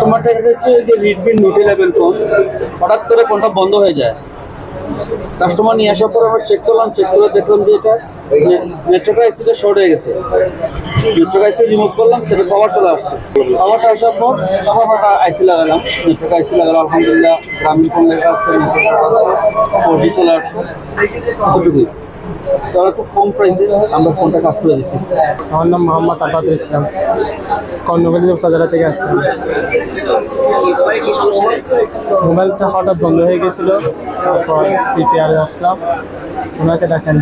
সমস্যাটা এটা হচ্ছে যে রেডমি নোট ইলেভেন ফোন হঠাৎ করে ফোনটা বন্ধ হয়ে যায়। কাস্টমার নিয়ে আসার পর আমরা চেক করলাম চেক করে দেখলাম যে এটা নেটওয়ার্ক আইসিতে শর্ট হয়ে গেছে। নেটওয়ার্ক আইসি রিমুভ করলাম, সেটা পাওয়ার চলে আসছে। পাওয়ারটা আসার পর আবার আমরা আইসি লাগালাম। নেটওয়ার্ক আইসি লাগালাম, আলহামদুলিল্লাহ, গ্রামীণ ফোন লেখা আসছে নেটওয়ার্ক আসছে ফোর জি চলে আসছে। তারা খুব কম প্রাইসে আমরা ফোনটা কাজ করে দিচ্ছি। আমার নাম মোহাম্মদ আবাদুল ইসলাম। কর্ণগলি কাজারা থেকে আসছি মোবাইলটা হঠাৎ বন্ধ হয়ে গেছিল, তারপর সিপিআর আসলাম। ওনাকে দেখেন।